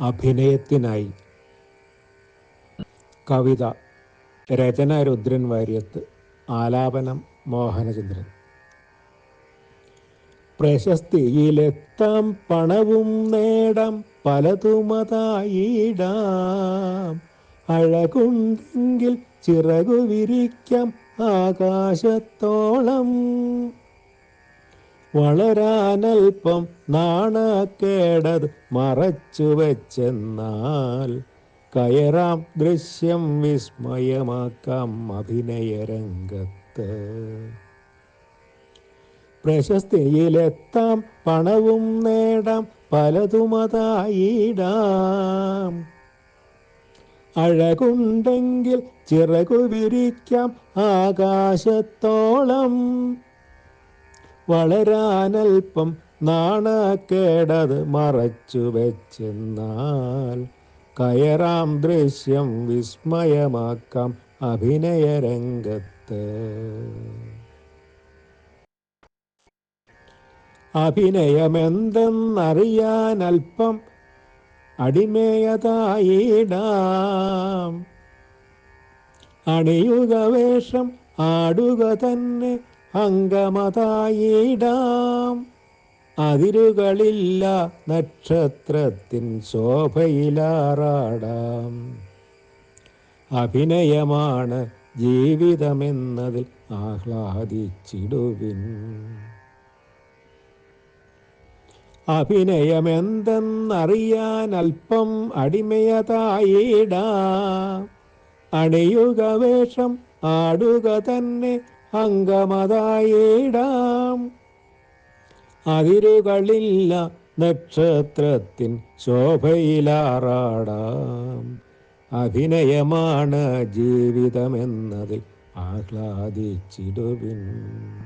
അഭിനയത്തിനായി. കവിത രചന രുദ്രൻ വാര്യത്ത് ആലാപനം മോഹനചന്ദ്രൻ. പ്രശസ്തിയിലെത്താം പണവും നേടാം പലതുമതായിടാം. അഴകുണ്ടെങ്കിൽ ചിറകു വിരിക്കാം ആകാശത്തോളം. വളരാനൽപ്പം നാണക്കേടത് മറച്ചു വെച്ചെന്നാൽ കയറാം ദൃശ്യം വിസ്മയമാക്കാം അഭിനയരംഗത്ത്. പ്രശസ്തിയിലെത്താം പണവും നേടാം പലതുമതായിടാം അഴകുണ്ടെങ്കിൽ ചിറകു വിരിക്കാം ആകാശത്തോളം. വളരാനൽപ്പം നാണക്കേടത് മറച്ചു വെച്ചെന്നാൽ കയറാം ദൃശ്യം വിസ്മയമാക്കാം അഭിനയരംഗത്ത് അഭിനയമെന്തെന്നറിയാനൽപ്പം അടിമേയതായിടാം. അണിയുക വേഷം ആടുക തന്നെ അംഗമതായിടാം. അതിരുകളില്ല നക്ഷത്രത്തിൻ ശോഭയിലാറാടാം. അഭിനയമാണ് ജീവിതമെന്നതിൽ ആഹ്ലാദിച്ചിടുവിൻ. അഭിനയമെന്തെന്നറിയാൻ അല്പം അടിമയതായിടാം. അണിയുക വേഷം ആടുക തന്നെ അംഗമതായിടാം. അതിരുകളില്ല നക്ഷത്രത്തിൻ ശോഭയിലാറാടാം. അഭിനയമാണ് ജീവിതമെന്നതിൽ ആഹ്ലാദിച്ചിടുവിൻ.